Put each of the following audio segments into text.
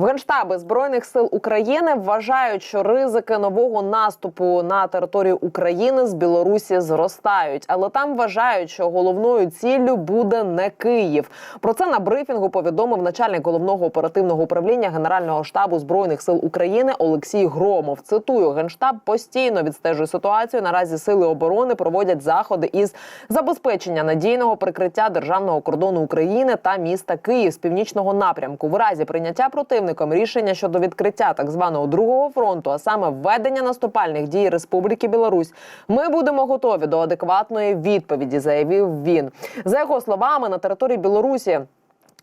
В генштабі збройних сил України вважають, що ризики нового наступу на територію України з Білорусі зростають, але там вважають, що головною ціллю буде не Київ. Про це на брифінгу повідомив начальник головного оперативного управління Генерального штабу збройних сил України Олексій Громов. Цитую, генштаб постійно відстежує ситуацію. Наразі сили оборони проводять заходи із забезпечення надійного прикриття державного кордону України та міста Київ з північного напрямку. В разі прийняття противником рішення щодо відкриття так званого другого фронту, а саме введення наступальних дій Республіки Білорусь, ми будемо готові до адекватної відповіді, заявив він. За його словами, на території Білорусі.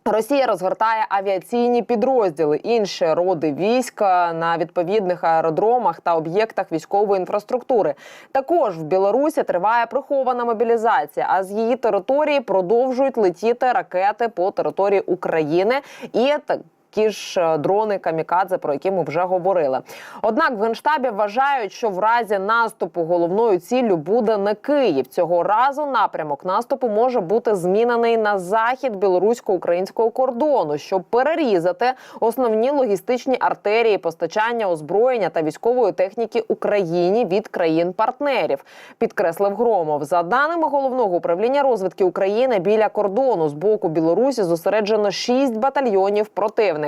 Росія розгортає авіаційні підрозділи, інші роди війська на відповідних аеродромах та об'єктах військової інфраструктури. Також в Білорусі триває прихована мобілізація. А з її території продовжують летіти ракети по території України і так. Ті ж е, дрони камікадзе, про які ми вже говорили. Однак в генштабі вважають, що в разі наступу головною ціллю буде не Київ. Цього разу напрямок наступу може бути змінений на захід білорусько-українського кордону, щоб перерізати основні логістичні артерії постачання озброєння та військової техніки Україні від країн-партнерів. Підкреслив Громов. За даними головного управління розвідки України, біля кордону з боку Білорусі зосереджено 6 батальйонів противника.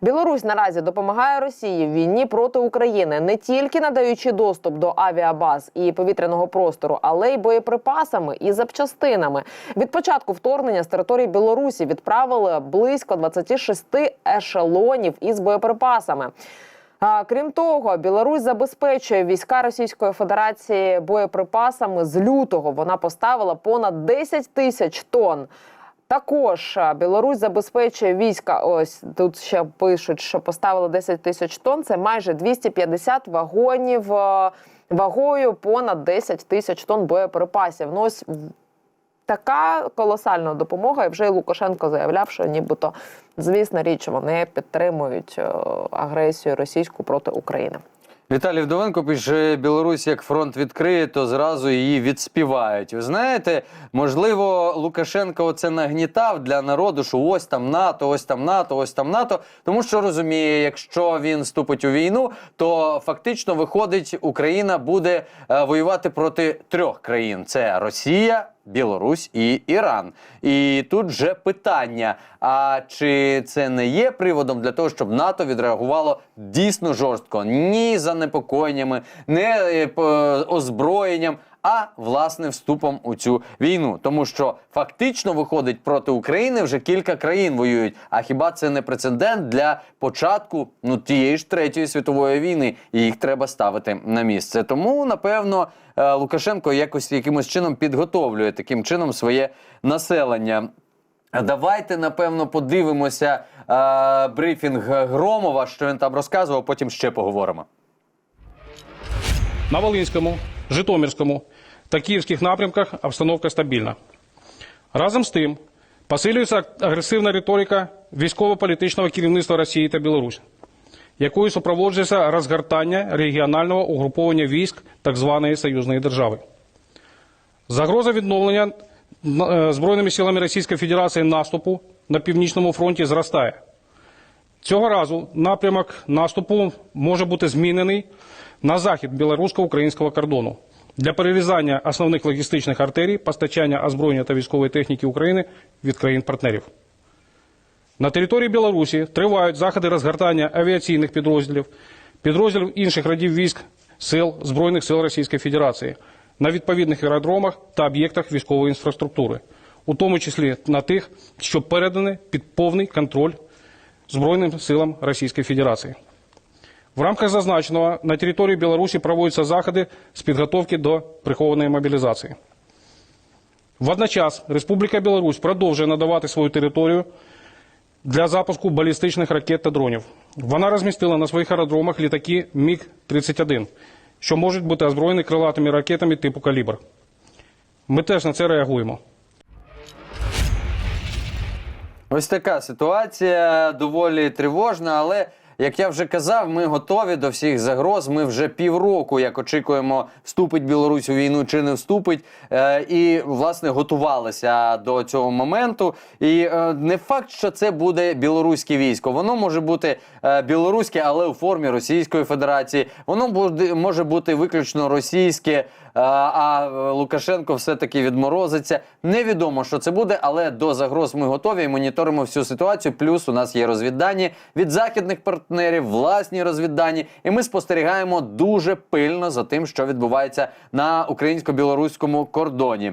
Білорусь наразі допомагає Росії в війні проти України, не тільки надаючи доступ до авіабаз і повітряного простору, але й боєприпасами і запчастинами. Від початку вторгнення з території Білорусі відправили близько 26 ешелонів із боєприпасами. Крім того, Білорусь забезпечує війська Російської Федерації боєприпасами з лютого. Вона поставила понад 10 тисяч тонн. Також Білорусь забезпечує війська. Ось тут ще пишуть, що поставили 10 тисяч тонн. Це майже 250 вагонів е, вагою понад 10 тисяч тонн боєприпасів. Ну ось така колосальна допомога. І вже і Лукашенко заявляв, що нібито, звісно, річ вони підтримують е, агресію російську проти України. Віталій Вдовенко пише, Білорусь як фронт відкриє, то зразу її відспівають. Ви знаєте, можливо, Лукашенко оце нагнітав для народу, що ось там НАТО, ось там НАТО, ось там НАТО. Тому що розуміє, якщо він вступить у війну, то фактично виходить, Україна буде е, воювати проти трьох країн: це Росія. Білорусь і Іран. І тут вже питання: а чи це не є приводом для того, щоб НАТО відреагувало дійсно жорстко? Ні занепокоєннями, не е, озброєнням, а власне вступом у цю війну. Тому що фактично виходить проти України вже кілька країн воюють. А хіба це не прецедент для початку ну тієї ж третьої світової війни? І їх треба ставити на місце. Тому напевно е, Лукашенко якось якимось чином підготовлює таким чином своє населення. Давайте напевно подивимося е, брифінг Громова, що він там розказував. Потім ще поговоримо. На Волинському, Житомирському та Київських напрямках обстановка стабільна. Разом з тим, посилюється агресивна риторика військово-політичного керівництва Росії та Білорусі, якою супроводжується розгортання регіонального угруповання військ так званої союзної держави. Загроза відновлення е, Збройними силами Російської Федерації наступу на північному фронті зростає. Цього разу напрямок наступу може бути змінений на захід білорусько-українського кордону для перерізання основних логістичних артерій постачання озброєння та військової техніки України від країн-партнерів. На території Білорусі тривають заходи розгортання авіаційних підрозділів, підрозділів інших родів військ сил Збройних сил Російської Федерації на відповідних аеродромах та об'єктах військової інфраструктури, у тому числі на тих, що передані під повний контроль Збройним силам Російської Федерації. В рамках зазначеного на території Білорусі проводяться заходи з підготовки до прихованої мобілізації. Водночас Республіка Білорусь продовжує надавати свою територію для запуску балістичних ракет та дронів. Вона розмістила на своїх аеродромах літаки Міг-31, що можуть бути озброєні крилатими ракетами типу калібр. Ми теж на це реагуємо. Ось така ситуація доволі тривожна, але як я вже казав, ми готові до всіх загроз. Ми вже півроку, як очікуємо, вступить Білорусь у війну чи не вступить. Е, і власне готувалися до цього моменту. І е, не факт, що це буде білоруське військо. Воно може бути е, білоруське, але у формі Російської Федерації. Воно буде може бути виключно російське. е, А Лукашенко все-таки відморозиться. Невідомо, що це буде, але до загроз ми готові і моніторимо всю ситуацію. Плюс у нас є розвіддані від західних партнерів, власні розвіддані, і ми спостерігаємо дуже пильно за тим, що відбувається на українсько-білоруському кордоні.